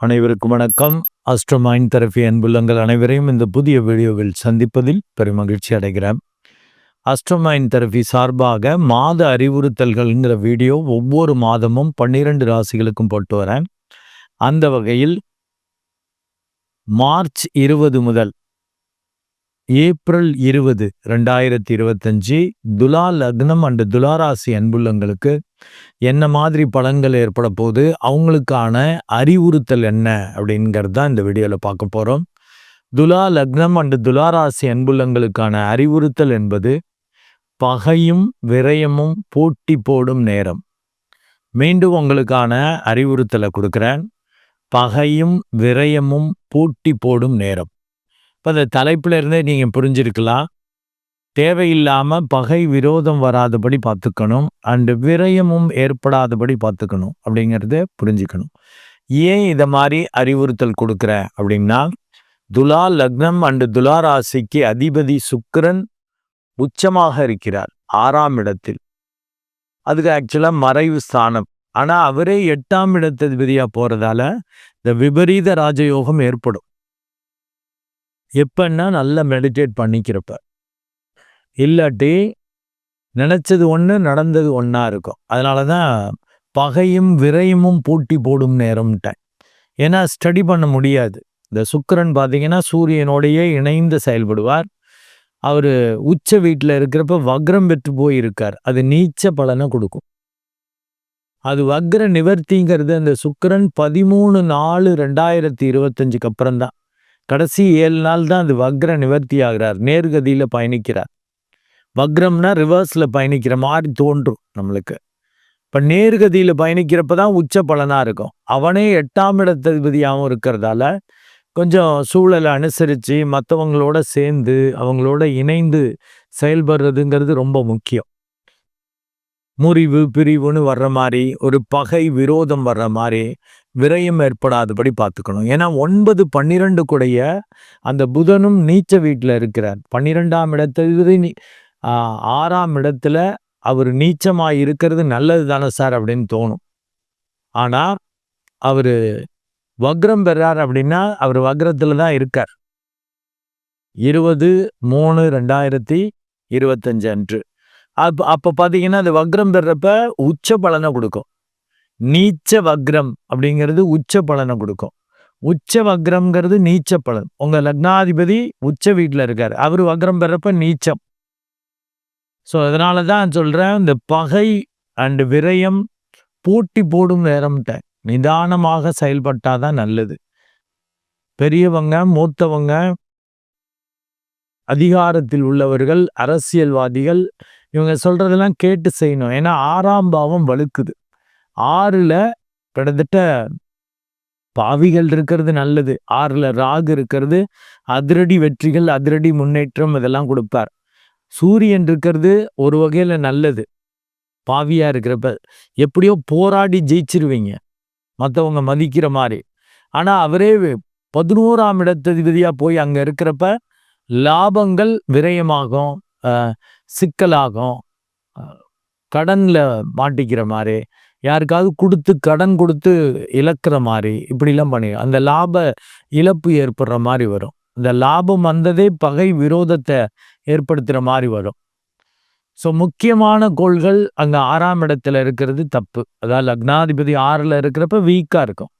அனைவருக்கும் வணக்கம். அஸ்ட்ரோமைன் தெரபி அன்புள்ளங்கள் அனைவரையும் இந்த புதிய வீடியோவில் சந்திப்பதில் பெருமகிழ்ச்சி அடைகிறேன். அடைகிறேன் மைண்ட் தெரபி சார்பாக மாத அறிவுறுத்தல்கள்ங்கிற வீடியோ ஒவ்வொரு மாதமும் பன்னிரண்டு ராசிகளுக்கும் போட்டு வரேன். அந்த வகையில் மார்ச் இருபது முதல் ஏப்ரல் இருபது ரெண்டாயிரத்தி இருபத்தஞ்சி துலா லக்னம் அண்டு துலாராசி அன்புள்ளங்களுக்கு என்ன மாதிரி பலன்கள் ஏற்பட போகுது? அவங்களுக்கான அறிவுறுத்தல் என்ன? அப்படிங்கிறது தான் இந்த வீடியோவில் பார்க்க போகிறோம் துலா லக்னம் அண்டு துலாராசி அன்புள்ளங்களுக்கான அறிவுறுத்தல் என்பது பகையும் விரயமும் போட்டி போடும் நேரம். மீண்டும் உங்களுக்கான அறிவுறுத்தலை கொடுக்குறேன். பகையும் விரயமும் போட்டி போடும் நேரம். இப்போ அந்த தலைப்பில் இருந்தே நீங்கள் புரிஞ்சிருக்கலாம். தேவையில்லாமல் பகை விரோதம் வராதபடி பார்த்துக்கணும். அண்டு விரயமும் ஏற்படாதபடி பார்த்துக்கணும். அப்படிங்கிறத புரிஞ்சுக்கணும். ஏன் இதை மாதிரி அறிவுறுத்தல் கொடுக்குற அப்படின்னா துலா லக்னம் அண்டு துலா ராசிக்கு அதிபதி சுக்கரன் உச்சமாக இருக்கிறார் ஆறாம் இடத்தில். அதுக்கு ஆக்சுவலாக மறைவு ஸ்தானம். ஆனால் அவரே எட்டாம் இடத்ததிபதியாக போகிறதால இந்த விபரீத ராஜயோகம் ஏற்படும். எப்பன்னா நல்லா மெடிடேட் பண்ணிக்கிறப்ப. இல்லாட்டி நினச்சது ஒன்று நடந்தது ஒன்றா இருக்கும். அதனால தான் பகையும் விரையும் பூட்டி போடும் நேரம்ட்டேன். ஏன்னா ஸ்டடி பண்ண முடியாது. இந்த சுக்கரன் பார்த்தீங்கன்னா சூரியனோடையே இணைந்து செயல்படுவார். அவர் உச்ச வீட்டில் இருக்கிறப்ப வக்ரம் பெற்று போயிருக்கார். அது நீச்ச பலனை கொடுக்கும். அது வக்ர நிவர்த்திங்கிறது அந்த சுக்கரன் பதிமூணு நாலு ரெண்டாயிரத்தி இருபத்தஞ்சுக்கு அப்புறம் தான் கடைசி ஏழு நாள் தான் அது வக்ர நிவர்த்தி ஆகிறார் நேர்கதியில் பயணிக்கிறார். வக்ரம்னா ரிவர்ஸில் பயணிக்கிற மாதிரி தோன்றும் நம்மளுக்கு. இப்போ நேர்கதியில் பயணிக்கிறப்ப தான் உச்ச பலனாக இருக்கும். அவனே எட்டாம் இடத்ததிபதியாகவும் இருக்கிறதால கொஞ்சம் சூழலை அனுசரித்து மற்றவங்களோட சேர்ந்து அவங்களோட இணைந்து செயல்படுறதுங்கிறது ரொம்ப முக்கியம். முறிவு பிரிவுன்னு வர்ற மாதிரி ஒரு பகை விரோதம் வர்ற மாதிரி விரயம் ஏற்படாதபடி பார்த்துக்கணும். ஏன்னா ஒன்பது பன்னிரெண்டு கூடைய அந்த புதனும் நீச்ச வீட்டில் இருக்கிறார். பன்னிரெண்டாம் இடத்துல ஆறாம் இடத்துல அவர் நீச்சமாக இருக்கிறது நல்லது தானே சார் அப்படின்னு தோணும். ஆனால் அவர் வக்ரம் பெறார் அப்படின்னா அவர் வக்ரத்தில் தான் இருக்கார். இருபது மூணு ரெண்டாயிரத்தி இருபத்தஞ்சு அன்று. அப்போ அப்போ பார்த்தீங்கன்னா அது வக்ரம் பெறப்ப உச்ச பலனை கொடுக்கும். நீச்ச வக்ரம் அப்படிங்கிறது உச்ச பலனை கொடுக்கும். உச்ச வக்ரம்ங்கிறது நீச்ச பலன். உங்கள் லக்னாதிபதி உச்ச வீட்டில் இருக்கார். அவர் வக்ரம் பெறப்ப நீச்சம். ஸோ அதனால தான் சொல்கிறேன் இந்த பகை அண்டு விரயம் போட்டி போடும் நேரம்ட்ட நிதானமாக செயல்பட்டாதான் நல்லது. பெரியவங்க மூத்தவங்க அதிகாரத்தில் உள்ளவர்கள் அரசியல்வாதிகள் இவங்க சொல்றதெல்லாம் கேட்டு செய்யணும். ஏன்னா ஆறாம் பாவம் வலுக்குது. ஆறுல கிட்டத்தட்ட பாவிகள் இருக்கிறது நல்லது. ஆறுல ராகு இருக்கிறது அதிரடி வெற்றிகள் அதிரடி முன்னேற்றம் இதெல்லாம் கொடுப்பார். சூரியன் இருக்கிறது ஒரு வகையில் நல்லது. பாவியாக இருக்கிறப்ப எப்படியோ போராடி ஜெயிச்சிருவீங்க. மற்றவங்க மதிக்கிற மாதிரி. ஆனால் அவரே பதினோராம் இடத்ததிபதியாக போய் அங்கே இருக்கிறப்ப லாபங்கள் விரயமாகும். சிக்கலாகும். கடனில் மாட்டிக்கிற மாதிரி யாருக்காவது கொடுத்து கடன் கொடுத்து இழக்கிற மாதிரி இப்படிலாம் பண்ணி அந்த லாப இழப்பு ஏற்படுற மாதிரி வரும். இந்த லாபம் வந்ததே பகை விரோதத்தை ஏற்படுத்துகிற மாதிரி வரும். ஸோ முக்கியமான கோள்கள் அங்கே ஆறாம் இடத்துல இருக்கிறது தப்பு. அதாவது லக்னாதிபதி ஆறில் இருக்கிறப்ப வீக்காக இருக்கும்.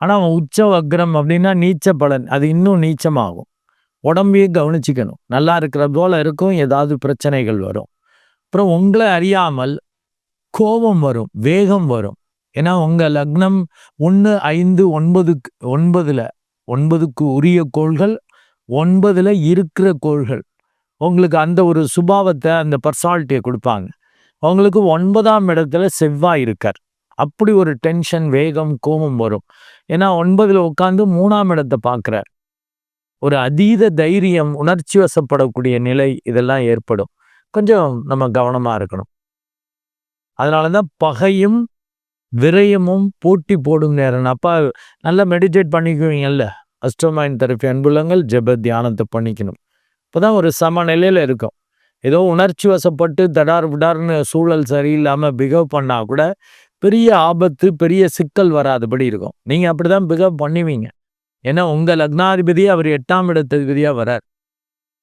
ஆனால் அவன் உச்ச வக்ரம் அப்படின்னா நீச்ச பலன் அது இன்னும் நீச்சமாகும். உடம்பையும் கவனிச்சிக்கணும். நல்லா இருக்கிற போல இருக்கும் ஏதாவது பிரச்சனைகள் வரும். அப்புறம் உங்களை அறியாமல் கோபம் வரும் வேகம் வரும். ஏன்னா உங்கள் லக்னம் ஒன்று ஐந்து ஒன்பதுக்கு ஒன்பதில் ஒன்பதுக்கு உரிய கோள்கள் ஒன்பதில் இருக்கிற கோள்கள். உங்களுக்கு அந்த ஒரு சுபாவத்தை அந்த பர்சாலிட்டியை கொடுப்பாங்க. அவங்களுக்கு ஒன்பதாம் இடத்துல செவ்வாய் இருக்கார். அப்படி ஒரு டென்ஷன் வேகம் கோபம் வரும். ஏன்னா ஒன்பதில் உட்காந்து மூணாம் இடத்தை பார்க்குறார். ஒரு அதீத தைரியம் உணர்ச்சி வசப்படக்கூடிய நிலை இதெல்லாம் ஏற்படும். கொஞ்சம் நம்ம கவனமாக இருக்கணும். அதனால தான் பகையும் விரயமும் போட்டி போடும் நேரம். அப்பா நல்லா மெடிடேட் பண்ணிக்குவீங்கல்ல? அஸ்டோமைன் தெரப்பி அன்புள்ளங்கள் ஜெப தியானத்தை பண்ணிக்கணும். இப்போ தான் ஒரு சமநிலையில் இருக்கும். ஏதோ உணர்ச்சி வசப்பட்டு தடார் விடார்னு சூழல் சரியில்லாமல் பிகவ் பண்ணால் கூட பெரிய ஆபத்து பெரிய சிக்கல் வராதபடி இருக்கும். நீங்க அப்படிதான் பிகவ் பண்ணுவீங்க. ஏன்னா உங்கள் லக்னாதிபதி அவர் எட்டாம் இடத்ததிபதியாக வரார்.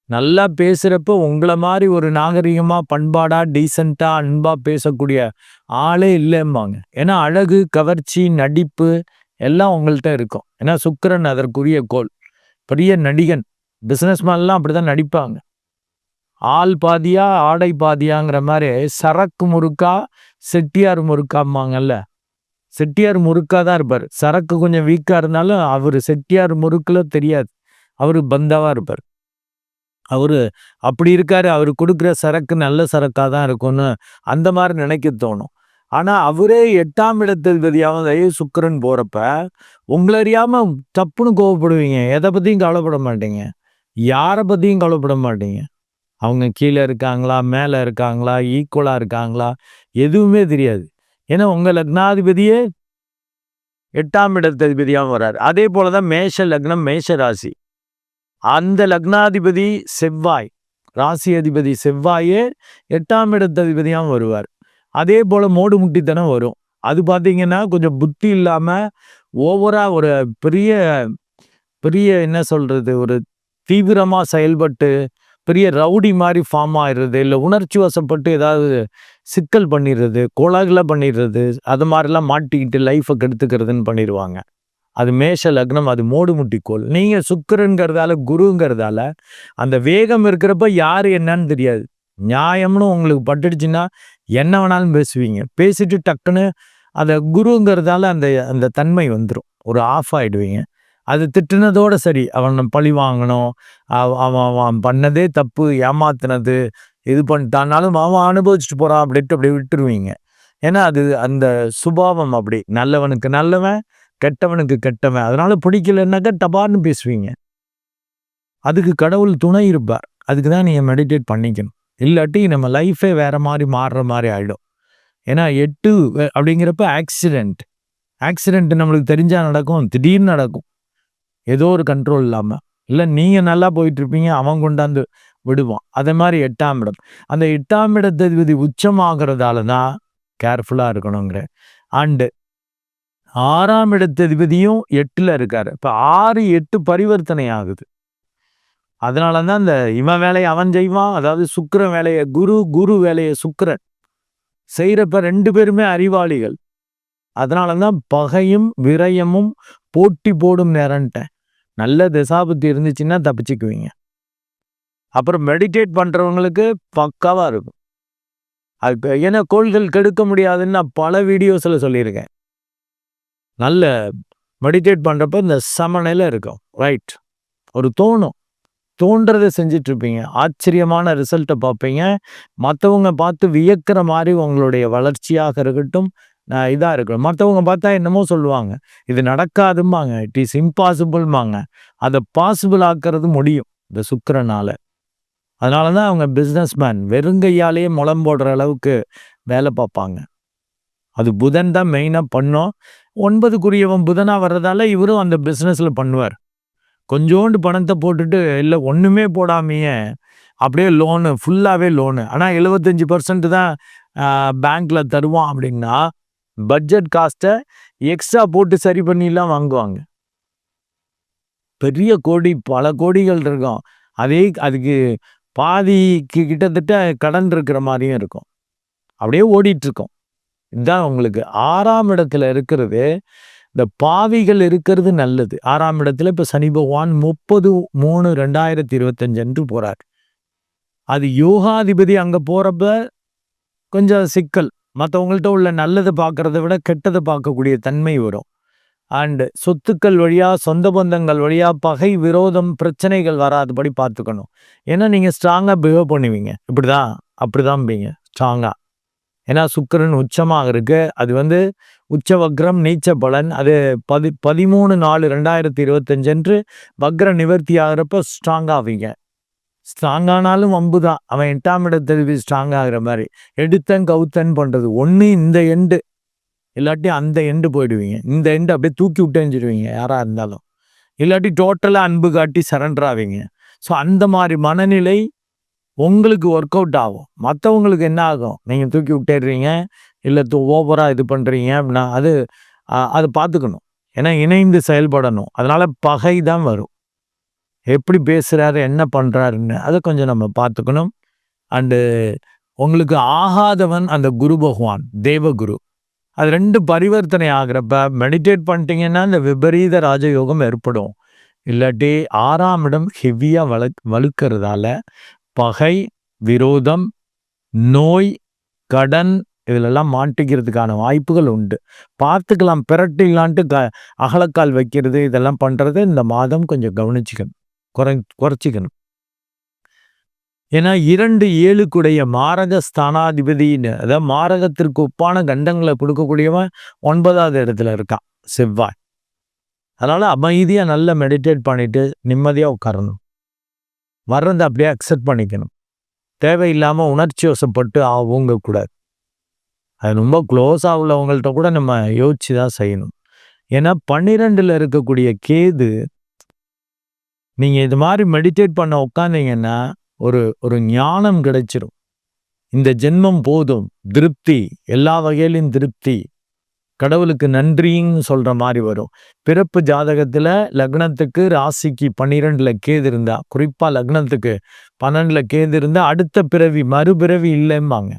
நல்லா பேசுகிறப்ப உங்களை மாதிரி ஒரு நாகரிகமாக பண்பாடாக டீசெண்டாக அன்பாக பேசக்கூடிய ஆளே இல்லைம்பாங்க. ஏன்னா அழகு கவர்ச்சி நடிப்பு எல்லாம் உங்கள்கிட்ட இருக்கும். ஏன்னா சுக்கரன் அதற்குரிய கோல். பெரிய நடிகன். பிஸ்னஸ்மேன்லாம் அப்படி அப்படிதான் நடிப்பாங்க. ஆள் பாதியா ஆடை பாதியாங்கிற மாதிரி சரக்கு முறுக்கா செட்டியார் முறுக்காம்பாங்கல்ல. செட்டியார் முறுக்காக தான் இருப்பார். சரக்கு கொஞ்சம் வீக்காக இருந்தாலும் அவர் செட்டியார் முறுக்கில் தெரியாது. அவர் பந்தாவாக இருப்பார். அவர் அப்படி இருக்கார் அவர் கொடுக்குற சரக்கு நல்ல சரக்காக தான் இருக்கும்னு அந்த மாதிரி நினைக்க தோணும். ஆனால் அவரே எட்டாம் இடத்ததிபதியாவது சுக்கரன் போகிறப்ப உங்களை அறியாமல் தப்புன்னு கோவப்படுவீங்க. எதை பற்றியும் கவலைப்பட மாட்டீங்க. யாரை பற்றியும் கவலைப்பட மாட்டீங்க. அவங்க கீழே இருக்காங்களா மேலே இருக்காங்களா ஈக்குவலாக இருக்காங்களா எதுவுமே தெரியாது. ஏன்னா உங்கள் லக்னாதிபதியே எட்டாம் இடத்ததிபதியாகவும் வர்றார் அதே போல தான் மேஷ லக்னம் மேஷ ராசி. அந்த லக்னாதிபதி செவ்வாய் ராசி அதிபதி செவ்வாயே எட்டாம் இடத்ததிபதியாகவும் வருவார். அதே போல் மோடு முட்டித்தனம் வரும். அது பார்த்தீங்கன்னா கொஞ்சம் புத்தி இல்லாமல் ஓவராக ஒரு பெரிய பெரிய என்ன சொல்கிறது ஒரு தீவிரமாக செயல்பட்டு பெரிய ரவுடி மாதிரி ஃபார்ம் ஆயிடுறது இல்லை உணர்ச்சி வசப்பட்டு ஏதாவது சிக்கல் பண்ணிடுறது கோலாகல பண்ணிடுறது அது மாதிரிலாம் மாட்டிக்கிட்டு லைஃப்பை கெடுத்துக்கிறதுன்னு பண்ணிடுவாங்க. அது மேஷ லக்னம் அது மோடு முட்டிக்கோள் நீங்கள் சுக்கரங்கிறதால குருங்கிறதால அந்த வேகம் இருக்கிறப்ப யார் என்னன்னு தெரியாது. நியாயம்னு உங்களுக்கு பட்டுடுச்சுன்னா என்ன வேணாலும் பேசுவீங்க. பேசிட்டு டக்குன்னு அந்த குருங்கிறதால அந்த அந்த தன்மை வந்துடும் ஒரு ஆஃப் ஆகிடுவீங்க அது திட்டுனதோடு சரி அவன் பழி வாங்கணும் அவன் அவன் பண்ணதே தப்பு ஏமாத்தினது இது பண்ணிட்டானாலும் அவன் அனுபவிச்சுட்டு போகிறான் அப்படின்ட்டு அப்படி விட்டுருவீங்க. ஏன்னா அது அந்த சுபாவம் அப்படி. நல்லவனுக்கு நல்லவன் கெட்டவனுக்கு கெட்டவன். அதனால பிடிக்கலன்னாக்கா டபார்னு பேசுவீங்க. அதுக்கு கடவுள் துணை இருப்பார். அதுக்கு தான் நீங்கள் மெடிடேட் பண்ணிக்கணும். இல்லாட்டி நம்ம லைஃபே வேறு மாதிரி மாறுற மாதிரி ஆகிடும் ஏன்னா எட்டு அப்படிங்கிறப்ப ஆக்சிடெண்ட் ஆக்சிடெண்ட் நம்மளுக்கு தெரிஞ்சால் நடக்கும். திடீர்னு நடக்கும். ஏதோ ஒரு கண்ட்ரோல் இல்லாமல் இல்லை நீங்கள் நல்லா போயிட்டுருப்பீங்க அவன் கொண்டாந்து விடுவான். அதே மாதிரி எட்டாம் இடம். அந்த எட்டாம் இடத்ததிபதி உச்சமாகிறதால தான் கேர்ஃபுல்லாக இருக்கணுங்கிற. அண்டு ஆறாம் இடத்ததிபதியும் எட்டில் இருக்காரு. இப்போ ஆறு எட்டு பரிவர்த்தனை ஆகுது. அதனால தான் இந்த இவன் வேலையை அவன் செய்வான். அதாவது சுக்கர வேலையை குரு குரு வேலையை சுக்கரன். செய்கிறப்ப ரெண்டு பேருமே அறிவாளிகள். அதனால தான் பகையும் விரயமும் போட்டி போடும் நேரன்ட்டேன் நல்ல திசாபுத்தி இருந்துச்சுன்னா தப்பிச்சுக்குவீங்க. அப்புறம் மெடிடேட் பண்ணுறவங்களுக்கு பக்காவாக இருக்கும். அது ஏன்னா கோள்கள் கெடுக்க முடியாதுன்னு நான் பல வீடியோஸில் சொல்லியிருக்கேன். நல்ல மெடிடேட் பண்ணுறப்ப இந்த சமநிலை இருக்கும். ரைட் ஒரு தோணும். தோன்றதை செஞ்சிட்ருப்பீங்க. ஆச்சரியமான ரிசல்ட்டை பார்ப்பீங்க. மற்றவங்க பார்த்து வியக்கிற மாதிரி உங்களுடைய வளர்ச்சியாக இருக்கட்டும் இதாக இருக்கணும் மற்றவங்க பார்த்தா என்னமோ சொல்லுவாங்க. இது நடக்காதும்பாங்க. இட் இஸ் இம்பாசிபிள்மாங்க அதை பாசிபிள் ஆக்கிறது முடியும். இந்த சுக்கரனால். அதனால தான் அவங்க பிஸ்னஸ் மேன் வெறுங்கையாலேயே முளம் போடுற அளவுக்கு வேலை பார்ப்பாங்க. அது புதன் தான் மெயினாக பண்ணோம். ஒன்பதுக்குரியவன் புதனாக வர்றதால இவரும் அந்த பிஸ்னஸில் பண்ணுவார். கொஞ்சோண்டு பணத்தை போட்டுட்டு இல்லை ஒன்றுமே போடாமையே. அப்படியே லோனு ஃபுல்லாகவே லோனு ஆனால் எழுபத்தஞ்சி பர்சன்ட் தான் பேங்க்கில் தருவான் அப்படின்னா பட்ஜெட் காஸ்ட்டை எக்ஸ்ட்ரா போட்டு சரி பண்ணிலாம் வாங்குவாங்க. பெரிய கோடி பல கோடிகள் இருக்கும். அதே அதுக்கு பாதிக்கு கிட்டத்தட்ட கடன் இருக்கிற மாதிரியும் இருக்கும். அப்படியே ஓடிட்டுருக்கோம். இதுதான் உங்களுக்கு. ஆறாம் இடத்துல இருக்கிறது இந்த பாவிகள் இருக்கிறது நல்லது. ஆறாம் இடத்துல இப்போ சனி பகவான் முப்பது மூணு ரெண்டாயிரத்தி இருபத்தஞ்சு என்று போகிறார் அது யோகாதிபதி அங்கே போகிறப்ப கொஞ்சம் சிக்கல். மற்றவங்கள்ட்ட உள்ள நல்லதை பார்க்குறத விட கெட்டதை பார்க்கக்கூடிய தன்மை வரும். அண்டு சொத்துக்கள் வழியாக சொந்த பந்தங்கள் வழியாக பகை விரோதம் பிரச்சனைகள் வராதபடி பார்த்துக்கணும். ஏன்னா நீங்கள் ஸ்ட்ராங்காக பிஹேவ் பண்ணுவீங்க. இப்படி தான் அப்படி தான் பீங்க ஸ்ட்ராங்காக ஏன்னா சுக்கரன் உச்சமாக இருக்குது அது வந்து உச்ச வக்ரம் நீச்ச பலன். அது பதி பதிமூணு நாலு ரெண்டாயிரத்தி இருபத்தஞ்சன்று வக்ர நிவர்த்தி ஆகிறப்ப ஸ்ட்ராங்காகவீங்க ஸ்ட்ராங்கானாலும் வம்பு தான் அவன் எட்டாம் இடத்துல ஸ்ட்ராங் ஆகிற மாதிரி. எடுத்தன் கவுத்தன் பண்ணுறது ஒன்று இந்த எண்டு இல்லாட்டி அந்த எண்டு போயிடுவீங்க. இந்த எண்டு அப்படியே தூக்கி விட்டேஞ்சிடுவீங்க யாராக இருந்தாலும். இல்லாட்டி டோட்டலாக அன்பு காட்டி சரண்டர் ஆவீங்க. ஸோ அந்த மாதிரி மனநிலை உங்களுக்கு ஒர்க் அவுட் ஆகும். மற்றவங்களுக்கு என்ன ஆகும்? நீங்கள் தூக்கி விட்டுடுறீங்க இல்லை ஓவராக இது பண்ணுறீங்க அப்படின்னா அது அதை பார்த்துக்கணும். ஏன்னா இணைந்து செயல்படணும். அதனால் பகை தான் வரும். எப்படி பேசுகிறாரு என்ன பண்ணுறாருன்னு அதை கொஞ்சம் நம்ம பார்த்துக்கணும். அண்டு உங்களுக்கு ஆகாதவன் அந்த குரு பகவான் தேவகுரு. அது ரெண்டு பரிவர்த்தனை ஆகிறப்ப மெடிடேட் பண்ணிட்டீங்கன்னா இந்த விபரீத ராஜயோகம் ஏற்படும். இல்லாட்டி ஆறாம் இடம் ஹெவியாக வள வலுக்கிறதால பகை விரோதம் நோய் கடன் இதிலெல்லாம் மாட்டிக்கிறதுக்கான வாய்ப்புகள் உண்டு. பார்த்துக்கலாம் பிரட்டிலான்ட்டு க அகலக்கால் வைக்கிறது இதெல்லாம் பண்ணுறது இந்த மாதம் கொஞ்சம் கவனிச்சிக்கணும். குறை குறைச்சிக்கணும். ஏன்னா இரண்டு ஏழுக்குடைய மாரக ஸ்தானாதிபதினு அதாவது மாரகத்திற்கு ஒப்பான கண்டங்களை கொடுக்கக்கூடியவன் ஒன்பதாவது இடத்துல இருக்கான் செவ்வாய். அதனால் அமைதியாக நல்லா மெடிடேட் பண்ணிவிட்டு நிம்மதியாக உட்காரணும். வர்றதை அப்படியே அக்செப்ட் பண்ணிக்கணும். தேவையில்லாமல் உணர்ச்சி வசப்பட்டு கூடாது அது ரொம்ப க்ளோஸாக உள்ளவங்கள்ட்ட கூட நம்ம யோசிச்சு தான் செய்யணும். ஏன்னா பன்னிரெண்டில் இருக்கக்கூடிய கேது நீங்கள் இது மாதிரி மெடிடேட் பண்ண உட்காந்தீங்கன்னா ஒரு ஒரு ஞானம் கிடைச்சிரும். இந்த ஜென்மம் போதும். திருப்தி எல்லா வகையிலும் திருப்தி. கடவுளுக்கு நன்றின்னு சொல்ற மாதிரி வரும். பிறப்பு ஜாதகத்துல லக்னத்துக்கு ராசிக்கு பன்னிரெண்டுல கேது இருந்தா குறிப்பா லக்னத்துக்கு பன்னெண்டுல கேது இருந்தா அடுத்த பிறவி மறுபிறவி இல்லைம்பாங்க.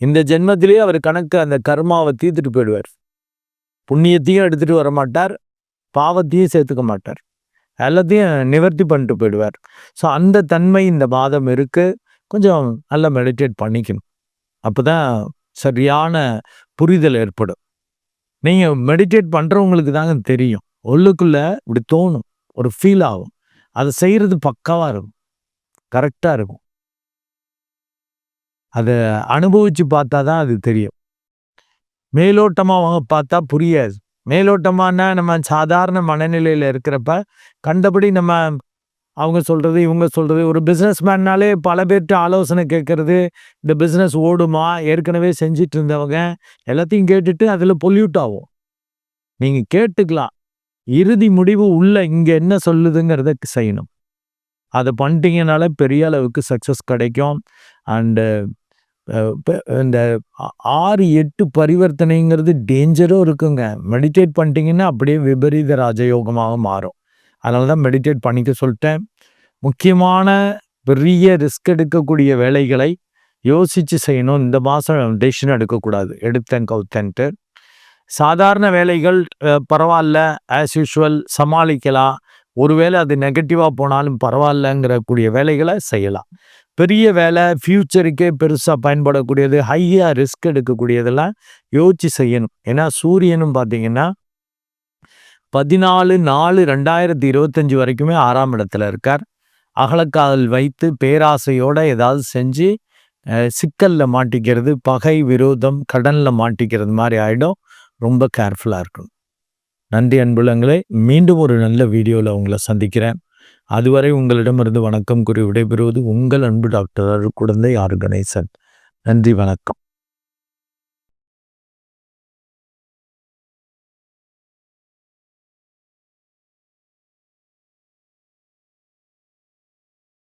இந்த ஜென்மத்திலேயே அவர் கணக்கு அந்த கர்மாவை தீர்த்துட்டு போயிடுவார். புண்ணியத்தையும் எடுத்துட்டு வர மாட்டார் பாவத்தையும் சேர்த்துக்க மாட்டார். எல்லாத்தையும் நிவர்த்தி பண்ணிட்டு போயிடுவார். ஸோ அந்த தன்மை இந்த மாதம் இருக்கு. கொஞ்சம் நல்லா மெடிடேட் பண்ணிக்கணும். அப்போ தான் சரியான புரிதல் ஏற்படும். நீங்கள் மெடிடேட் பண்ணுறவங்களுக்கு தாங்க தெரியும். உள்ளுக்குள்ளே இப்படி தோணும். ஒரு ஃபீல் ஆகும். அதை செய்கிறது பக்காவாக இருக்கும். கரெக்டாக இருக்கும். அதை அனுபவித்து பார்த்தா தான் அது தெரியும். மேலோட்டமாக பார்த்தா புரியாது. மேலோட்டமான நம்ம சாதாரண மனநிலையில் இருக்கிறப்ப கண்டபடி நம்ம அவங்க சொல்கிறது இவங்க சொல்கிறது ஒரு பிஸ்னஸ் மேன்னாலே பல பேர்கிட்ட ஆலோசனை கேட்குறது இந்த பிஸ்னஸ் ஓடுமா? ஏற்கனவே செஞ்சிட்டு இருந்தவங்க எல்லாத்தையும் கேட்டுட்டு அதில் பொல்யூட் ஆகும். நீங்கள் கேட்டுக்கலாம். இறுதி முடிவு உள்ள இங்கே என்ன சொல்லுதுங்கிறத செய்யணும். அதை பண்ணிட்டீங்கனால பெரிய அளவுக்கு சக்ஸஸ் கிடைக்கும். அண்டு இந்த ஆறு எட்டு பரிவர்த்தனைங்கிறது டேஞ்சரும் இருக்குங்க. மெடிடேட் பண்ணிட்டீங்கன்னா அப்படியே விபரீத ராஜயோகமாக மாறும். அதனால தான் மெடிடேட் பண்ணிக்க சொல்லிட்டேன். முக்கியமான பெரிய ரிஸ்க் எடுக்கக்கூடிய வேலைகளை யோசித்து செய்யணும். இந்த மாதம் டெசிஷன் எடுக்கக்கூடாது. எடுத்தேன் கவுத்தன்ட்டு. சாதாரண வேலைகள் பரவாயில்ல. ஆஸ் யூஷுவல் சமாளிக்கலாம். ஒருவேளை அது நெகட்டிவாக போனாலும் பரவாயில்லங்கிற கூடிய வேலைகளை செய்யலாம். பெரிய வேலை ஃப்யூச்சருக்கே பெருசாக பயன்படக்கூடியது ஹையாக ரிஸ்க் எடுக்கக்கூடியதெல்லாம் யோசிச்சு செய்யணும். ஏன்னா சூரியனும் பார்த்தீங்கன்னா பதினாலு நாலு ரெண்டாயிரத்தி இருபத்தஞ்சி வரைக்குமே ஆறாம் இடத்துல இருக்கார். அகலக்காதல் வைத்து பேராசையோட ஏதாவது செஞ்சு சிக்கலில் மாட்டிக்கிறது பகை விரோதம் கடனில் மாட்டிக்கிறது மாதிரி ஆகிடும் ரொம்ப கேர்ஃபுல்லாக இருக்கணும். நன்றி அன்புலங்களே. மீண்டும் ஒரு நல்ல வீடியோவில் உங்களை சந்திக்கிறேன். அதுவரை உங்களிடமிருந்து வணக்கம் கூறி விடைபெறுவது உங்கள் அன்பு டாக்டர் குழந்தை ஆர். கணேசன். நன்றி வணக்கம்.